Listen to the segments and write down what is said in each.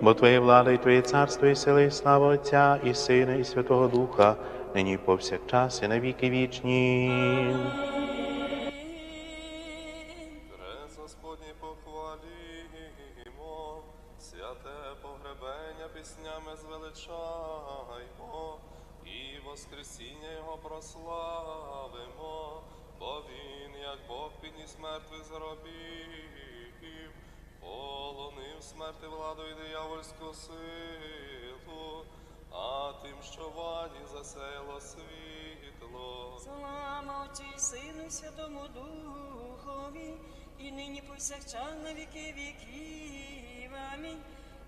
Бо Твоє влада і Твоє царство, і сили, і слава Отця, і Сина, і Святого Духа, нині і повсякчас, і на віки вічні. Хрест Господній похвалімо, святе погребення піснями звеличаймо, і Воскресіння Його прославимо, бо Він, як Бог підніс мертвих з гробів, полонив смерти владу і диявольську силу, а тим, що ваді засеяло світло. Слава Отцю і Сину Святому Духові, і нині повсякчас на віки віків. Амінь.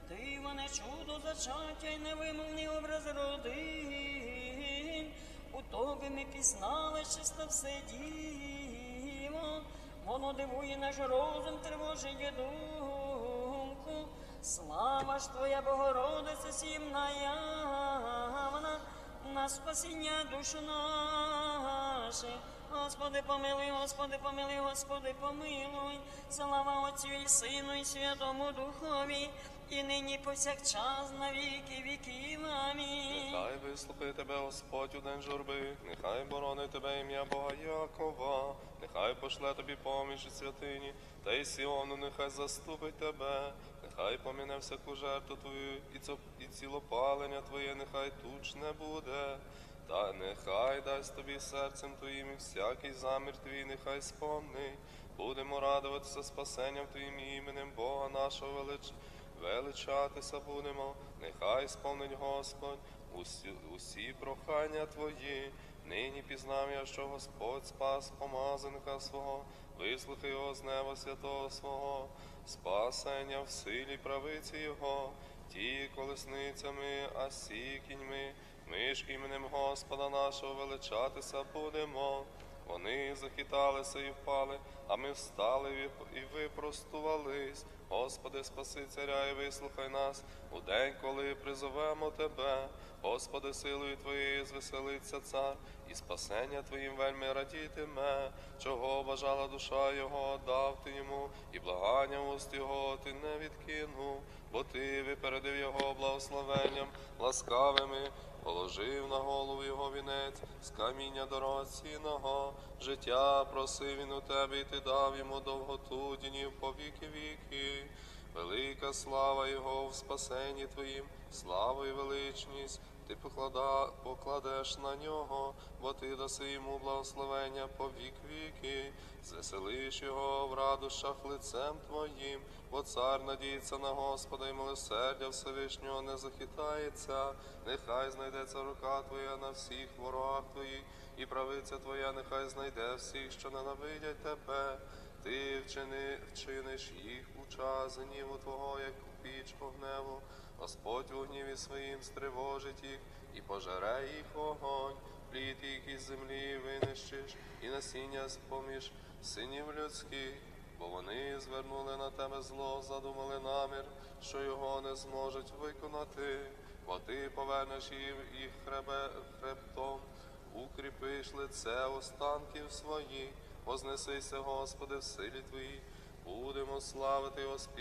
Диване чудо зачаття й невимовний образ родин. У тобі ми пізнали чисто все діво. Воно дивує наш розум, тривожить думку. Слава ж Твоя Богородице, сімна явна, на спасіння душу нашу. Господи, помилуй, Господи, помилуй, Господи, помилуй. Слава Отцю і Сину, і Святому Духові, і нині повсякчас на віки віків. Нехай вислухає тебе Господь у день журби, нехай боронить тебе ім'я Бога Якова, нехай пошле тобі поміч і святині, та й Сіону нехай заступить тебе, нехай поміне всяку жертву твою, і, цо- і цілопалення твоє, нехай туч не буде. Та нехай дасть тобі серцем твоїм і всякий замір твій, нехай спомни. Будемо радуватися спасенням Твоїм іменем Бога нашого велич... величатися будемо, нехай сповнить Господь усі, усі прохання Твої. Нині пізнав я, що Господь спас помазаника свого, вислухай його з неба святого свого, спасення в силі правиці Його, ті колесницями, а сі кіньми, ми ж іменем Господа нашого величатися будемо. Вони захиталися і впали, а ми встали і- випростувались. Господи, спаси царя і вислухай нас у день, коли призовемо Тебе. Господи, силою Твоєю звеселиться цар, і спасення Твоїм вельми радітиме, чого бажала душа Його, дав ти йому, і благання уст Його ти не відкинув, бо ти випередив його благословенням ласкавими, положив на голову його вінець з каміння дорогоцінного, життя просив він у тебе, і ти дав йому довготу днів по віки віки. Велика слава Його в спасенні Твоїм, слава і величність, ти поклада, покладеш на нього, бо ти даси йому благословення по вік віки, звеселиш його в радощах лицем Твоїм, бо цар надіється на Господа і милосердя Всевишнього не захитається, нехай знайдеться рука Твоя на всіх ворогах Твоїх, і правиця Твоя нехай знайде всіх, що ненавидять Тебе. Ти вчини, вчиниш їх у час гніву Твого, як піч огневу. Господь у гніві своїм стривожить їх і пожере їх вогонь, плід їх із землі винищиш, насіння з-поміж синів людських, бо вони звернули на тебе зло, задумали намір, що його не зможуть виконати, бо ти повернеш їм їх хребе, хребтом, укріпиш лице останків своїх. Вознесися, Господи, в силі Твоїй, будемо славити Господь.